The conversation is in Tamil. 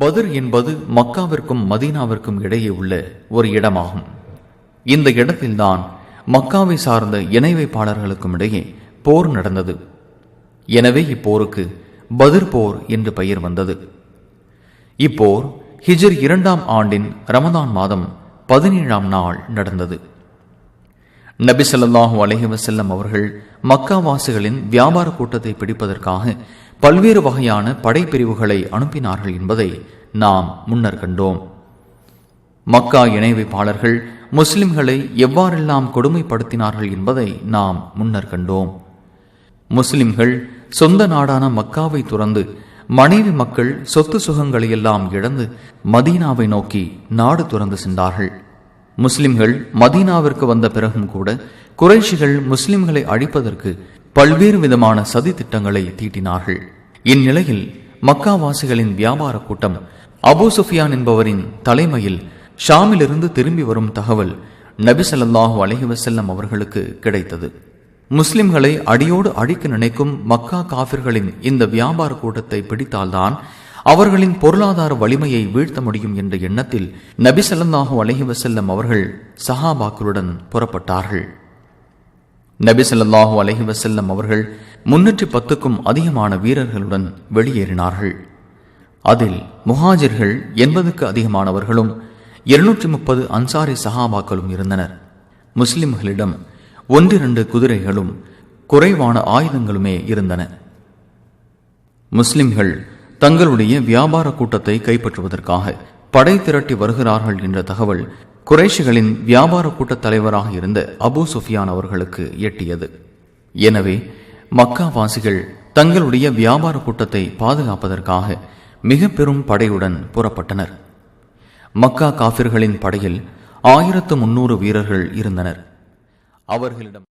பத்ர் என்பது மக்காவிற்கும் மதீனாவிற்கும் இடையே உள்ள ஒரு இடமாகும். இந்த இடத்தில்தான் மக்காவை சார்ந்த இணை வைப்பாளர்களுக்கும் இடையே போர் நடந்தது. எனவே இப்போருக்கு பதிர் போர் என்று பெயர் வந்தது. இப்போர் ஹிஜர் இரண்டாம் ஆண்டின் ரமதான் மாதம் பதினேழாம் நாள் நடந்தது. நபி ஸல்லல்லாஹு அலைஹி வஸல்லம் அவர்கள் மக்காவாசிகளின் வியாபார கூட்டத்தை பிடிப்பதற்காக பல்வேறு வகையான படைப்பிரிவுகளை அனுப்பினார்கள் என்பதை நாம் முன்னர் கண்டோம். மக்கா இணை வைப்பாளர்கள் முஸ்லிம்களை எவ்வாறெல்லாம் கொடுமைப்படுத்தினார்கள் என்பதை நாம் முன்னர் கண்டோம். முஸ்லிம்கள் சொந்த நாடான மக்காவை துறந்து மனைவி மக்கள் சொத்து சுகங்களை எல்லாம் இழந்து மதீனாவை நோக்கி நாடு துறந்து சென்றார்கள். முஸ்லிம்கள் மதீனாவிற்கு வந்த பிறகும் கூட குறைஷிகள் முஸ்லிம்களை அழிப்பதற்கு பல்வேறு விதமான சதி திட்டங்களை தீட்டினார்கள். இந்நிலையில் மக்காவாசிகளின் வியாபார கூட்டம் அபு சுஃபியான் என்பவரின் தலைமையில் ஷாமிலிருந்து திரும்பி வரும் தகவல் நபி ஸல்லல்லாஹு அலைஹி அவர்களுக்கு கிடைத்தது. முஸ்லிம்களை அடியோடு அழிக்க நினைக்கும் மக்கா காபிர்களின் இந்த வியாபார கூட்டத்தை பிடித்தால்தான் அவர்களின் பொருளாதார வலிமையை வீழ்த்த முடியும் என்ற எண்ணத்தில் நபி ஸல்லல்லாஹு அலைஹி அவர்கள் சஹாபாக்களுடன் புறப்பட்டார்கள். நபி சொல்லாஹு அலஹி வசல்லம் அவர்கள் முன்னூற்றி பத்துக்கும் அதிகமான வீரர்களுடன் வெளியேறினார்கள். அதில் முஹாஜிர்கள் எண்பதுக்கு அதிகமானவர்களும் இருநூற்றி முப்பது அன்சாரி சஹாபாக்களும் இருந்தனர். முஸ்லிம்களிடம் ஒன்றிரண்டு குதிரைகளும் குறைவான ஆயுதங்களுமே இருந்தன. முஸ்லிம்கள் தங்களுடைய வியாபார கூட்டத்தை கைப்பற்றுவதற்காக படை திரட்டி வருகிறார்கள் என்ற தகவல் குறைஷிகளின் வியாபார கூட்டத் தலைவராக இருந்த அபூ சுஃபியான் அவர்களுக்கு எட்டியது. எனவே மக்காவாசிகள் தங்களுடைய வியாபார கூட்டத்தை பாதுகாப்பதற்காக மிக பெரும் படையுடன் புறப்பட்டனர். மக்கா காபிர்களின் படையில் ஆயிரத்து முன்னூறு வீரர்கள் இருந்தனர். அவர்களிடம்